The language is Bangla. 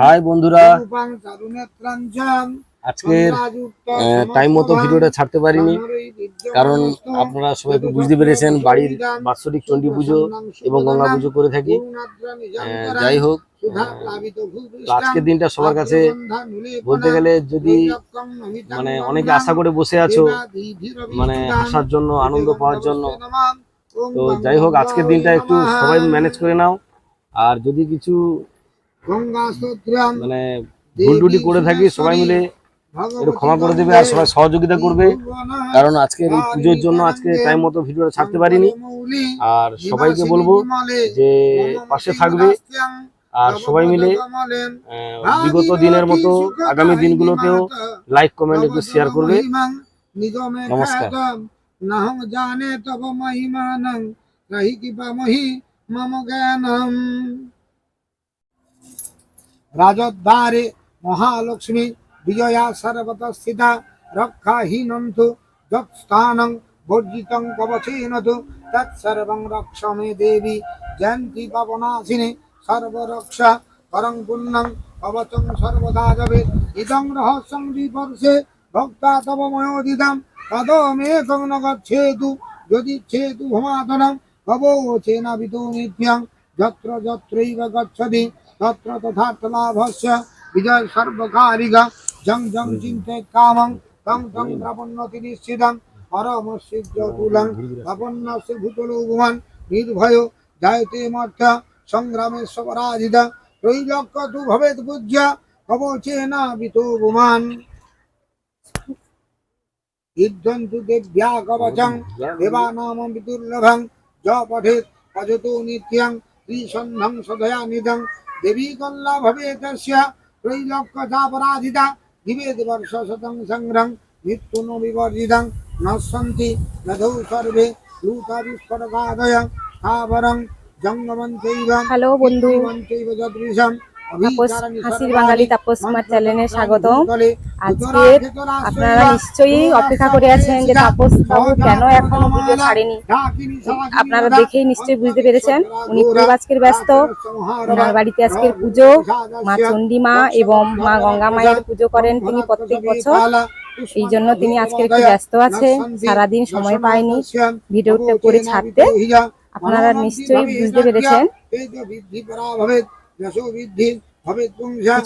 হাই বন্ধুরা। আজকের টাইম মতো ভিডিওটা ছাড়তে পারিনি কারণ আপনারা সবাই একটু বুঝতে পেরেছেন বাড়ির বাৎসরিক চণ্ডী পুজো এবং গঙ্গা পুজো করে থাকি। যাই হোক আজকের দিনটা সবার কাছে বলতে গেলে যদি মানে অনেকে আশা করে বসে আছো মানে আসার জন্য আনন্দ পাওয়ার জন্য। তো যাই হোক আজকের দিনটা একটু সবাই ম্যানেজ করে নাও। আর যদি কিছু মানে ভুল টুটি করে থাকি সবাই মিলে একটু ক্ষমা করে দেবে আর সবাই সহযোগিতা করবে। কারণ আজকের এই পুজোর জন্য আজকে টাইম মতো ভিডিওটা ছাড়তে পারিনি। আর সবাইকে বলব যে পাশে থাকবে। আর সবাই মিলে বিগত দিনের মতো আগামী দিনগুলোতেও লাইক কমেন্ট একটু শেয়ার করবে। নমস্কার। নাহং জানে তব মহিমানং রহি কিবা মহি মম জ্ঞানম। রাজদ্বারে মহালক্ষ্মী বিজয়া সর্বত স্থিতা রক্ষাহীনন্তু যৎস্থানং বর্জিতং কবচেনতু তৎসর্বং রক্ষ মে দেবী, জয়ন্তী পবনাশিনী সর্বরক্ষা পরং পুণ্যং কবচং সর্বদা যাবে। ইদং রহস্যং বিপর্ষে ভক্তা তব ময়োদিদম তদমেকং ন গচ্ছেতু যদি ছেতু ভমাতনম কবচেনাবিতো নিত্যং যত্র যত্রৈব গচ্ছতি। বিজয় সর্বকারিকা জং জং চিন্তে কামং তং তং প্রপন্নতি নিশ্চিতং পরমসিদ্ধতুলং প্রপন্নস্য ভূতলো ভুবন নির্ভয় জায়তে মর্থ সংগ্রামে পরাজিত ত্রৈলক্য তু ভবেৎ পূজ্য কবচেনাবিতো গুমান ইদ্ধন্তু দেব্যা কবচং দেবানাম বিদুর্লভং য পঠেৎ ভজতো নিত্যং ত্রিসন্ধং সদয়া নিদং দেবী কল্লা ভবে তস্য ত্রৈলক্য চাপরাজিতা দিবেদ বর্ষ শতং সংগ্রং মৃত্যু বিবর্জিতং নশ্যন্তি নধৌ সর্বে লূতা বিস্ফোটকাদয় স্থাবরং জঙ্গমঞ্চৈব হ্যালো বন্ধু যদৃশম তাপস হাসির বাঙালি তাপস কুমার চ্যানেলে স্বাগতম। আজকে আপনারা নিশ্চয়ই অপেক্ষা করে আছেন যে তাপস বাবু কেন এখনও ভিডিও ছাড়েনি? আপনারা দেখেই নিশ্চয়ই বুঝতে পেরেছেন। উনি খুব আজকের ব্যস্ত। ওনার বাড়িতে আজকের পুজো। মা চণ্ডী মা এবং মা গঙ্গা মায়ের পুজো করেন তিনি প্রত্যেক বছর। এই জন্য তিনি আজকের একটু ব্যস্ত আছে। সারাদিন সময় পায়নি। ভিডিওটা করে ছাড়তে আপনারা নিশ্চয়ই বুঝতে পেরেছেন। যশো বৃদ্ধি ভবেৎ পুংসা